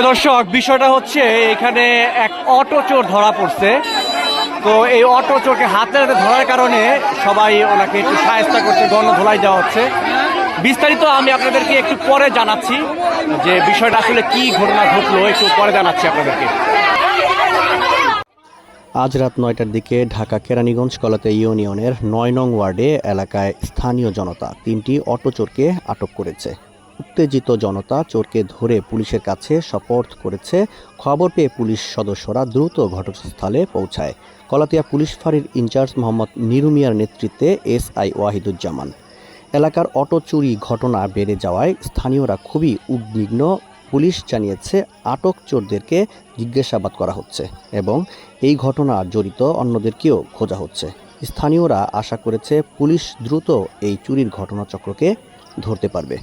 প্রিয় দর্শক, বিষয়টা হচ্ছে এখানে এক অটো চোর ধরা পড়ছে। তো এই অটো চোরকে হাতে হাতে ধরার কারণে সবাই ওনাকে একটু সাহায্য করছে, গণ ধোলাই দেওয়া হচ্ছে। বিস্তারিত আমি আপনাদেরকে একটু পরে জানাচ্ছি যে বিষয়টা আসলে কি ঘটনা ঘটলো, একটু পরে জানাচ্ছি আপনাদেরকে। আজ রাত নয়টার দিকে ঢাকা কেরানীগঞ্জ কলাতে ইউনিয়নের নয় নং ওয়ার্ডে এলাকায় স্থানীয় জনতা তিনটি অটো চোরকে আটক করেছে। উত্তেজিত জনতা চোরকে ধরে পুলিশের কাছে সপর্দ করেছে। খবর পেয়ে পুলিশ সদস্যরা দ্রুত ঘটনাস্থলে পৌঁছায়। কলাতিয়া পুলিশ ফাঁড়ির ইনচার্জ মোহাম্মদ নিরুমিয়ার নেতৃত্বে এসআই ওয়াহিদুজ্জামান। এলাকার অটো চুরি ঘটনা বেড়ে যাওয়ায় স্থানীয়রা খুবই উদ্বিগ্ন। পুলিশ জানিয়েছে, আটক চোরদেরকে জিজ্ঞাসাবাদ করা হচ্ছে এবং এই ঘটনা জড়িত অন্যদেরকেও খোঁজা হচ্ছে। স্থানীয়রা আশা করেছে, পুলিশ দ্রুত এই চুরির ঘটনাচক্রকে ধরতে পারবে।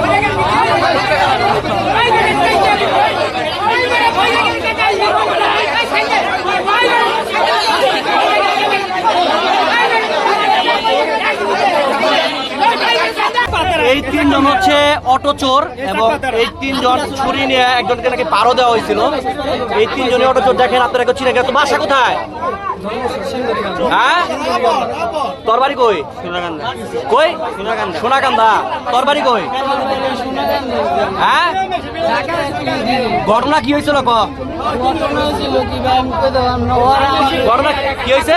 Vai, vai, এই তিনজন হচ্ছে অটো চোর এবং এই তিনজন ছুরি নিয়ে একজনকে নাকি পারো দেওয়া হয়েছিল। এই তিনজনই অটো চোর দেখেন, আপনারা কেউ চিনে গেছে তো বাসা কোথায়? হ্যাঁ? তোর কই? কই? সোনাকান্দা। তোর বাড়ি কই? হ্যাঁ? ঘটনা কি হয়েছিল ঘটনা কি হয়েছে?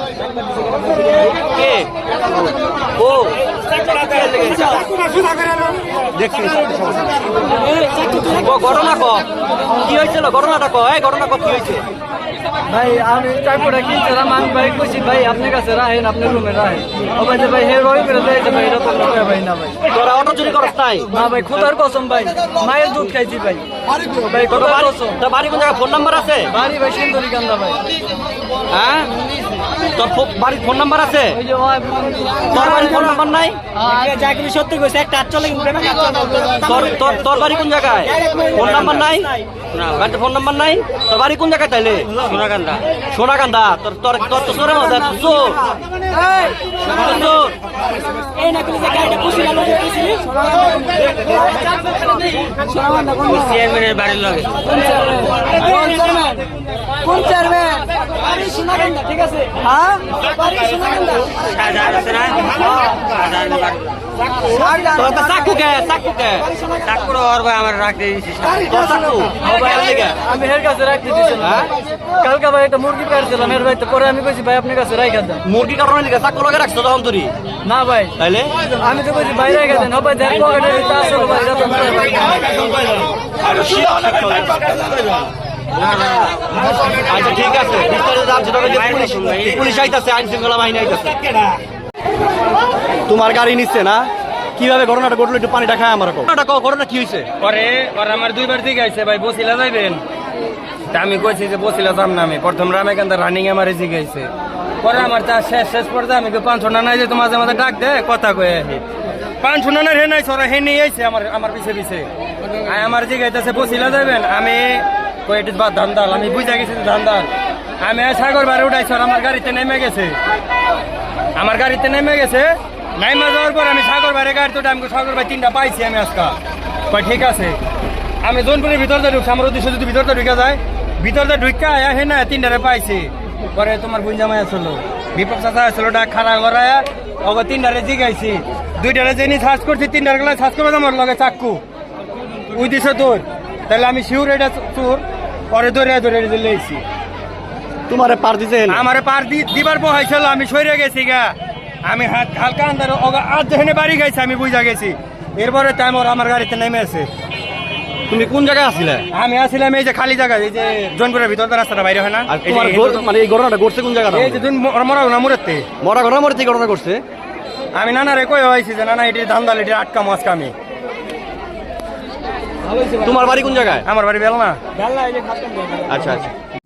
কে ঘটনা ক কি হয়েছিল ঘটনাটা ক এই ঘটনা ক কি হয়েছে ভাই, আমি চাকুটা কিনছিলাম, আমি ভাই খুশি ভাই, আপনার কাছে রাহেন আপনার রুমে রাহেন ও ভাই ভাই, হে রই করে ভাই ভাই না ভাই তোরা অটো চুরি করস তাই না ভাই খুদার কসম ভাই মায়ের দুধ খাইছি ভাই ভাই তোর বাড়ি কসম তোর বাড়ি কোন জায়গায় ফোন নাম্বার আছে বাড়ি ভাই সুন্দরী কান্দা ভাই হ্যাঁ তোর বাড়ির ফোন নাম্বার আছে তোর বাড়ির ফোন নাম্বার নাই চাকরি সত্যি কইছে একটা আট চলে তোর তোর তোর বাড়ি কোন জায়গায় ফোন নাম্বার নাই বাড়িতে ফোন নাম্বার নাই তোর বাড়ি কোন জায়গায় তাইলে সোনাকান্দা সোনাকান্দা তোর তোর তোর তো সোরে মজা চোর চোর চেয়ারম্যানের বাড়ির লগে। কোন চেয়ারম্যান বাড়ি সোনাকান্দা ঠিক আছে? হ্যাঁ? বাড়ি সোনাকান্দা। শাহজাহান আছে না চাকু। কে চাকু। কে চাকুরা ওর ভাই আমার রাখতে আমি এর কাছে রাখতে দিয়েছিলাম হ্যাঁ? কালকে ভাই একটা মুরগি পাইছিলাম এর ভাই তো পরে আমি কইছি ভাই আপনার কাছে রাইখা দেন। মুরগি কারণে দিকে চাকু লগে রাখছো তখন তুই? না ভাই। তাইলে? আমি তো কইছি ভাই রাইখা দেন। হবে যত ভাই। আচ্ছা ঠিক আছে। পুলিশ আইতাছে, আইন শৃঙ্খলা বাহিনী তোমার গাড়ি নিচ্ছে না? কীভাবে ঘটনাটা ঘটলো? একটু পানিটা খায় আমার ঘটনাটা ঘটনা কি হয়েছে পরে পরে আমার দুইবার দিকে আইছে ভাই, বসিলা যাইবেন? আমি কইছি যে বসিলা যাম না আমি। প্রথম রামেকান্তা রানিং আমার জিগাইছে পরে আমার তা শেষ শেষ পর্যায়ে আমি পাঁচশো নানাই যে মাঝে মাঝে ডাক দে কথা কয়ে আহি। পাঁচশো নানার হে নাই, সরা, হে নিয়ে আইছে আমার আমার পিছে পিছে। আমার জিগাইতেছে বসিলা যাবেন আমি কয়েটি বা ধান্দাল, আমি বুঝা গেছি ধান্দাল। আমি সাগর বারে উঠাইছি আমার গাড়িতে নেমে গেছে। আমার গাড়িতে নেমে গেছে নাইমা যাওয়ার পর আমি সাগর বাইরে গাড়ি তো আমি সাগর ভাই তিনটা পাইছি আমি আজকা। কয়, ঠিক আছে। আমি জোনপুরের ভিতর দিয়ে ঢুকছি, আমার উদ্দেশ্য যদি ভিতর দিয়ে ঢুকে যায় ভিতর দিয়ে ঢুকা আয়া হে না, তিনটারে পাইছি। পরে তোমার গুঞ্জামাই আসলো বিপক চাচা আসলো, ডাক খাড়া করায় ওকে তিনটারে জিগাইছি। দুইটারে জেনি সার্চ করছি, তিনটার গেলে সার্চ করবে আমার লগে চাক্কু দিছে তোর। তাহলে আমি শিউর এটা তোর পরে ধরে ধরে লেছি তোমারে পার দিছে আমার পার দি- দিবার বহাইছিল আমি সরে গেছি গা। আমি হাত হালকা আন্দার আজ যেখানে বাড়ি গেছি আমি বুঝা গেছি। এরপরে টাইম ওর আমার গাড়িতে নেমে আছে। তুমি কোন জায়গায় আছিলে আমি আসছিলাম এই যে খালি জায়গা এই যে জনপুরের ভিতর রাস্তাটা বাইরে হয় না। মানে এই ঘটনাটা ঘটছে কোন জায়গাটা এই যে মরা না মুরাতে মরা ঘটনা মরে ঘটনা ঘটছে? আমি নানা রে কই হয়েছি যে নানা এটি ধান্দাল এটি আটকা মাছ কামি তোমার বাড়ি কোন জায়গায়? আমার বাড়ি বেলনা। আচ্ছা আচ্ছা।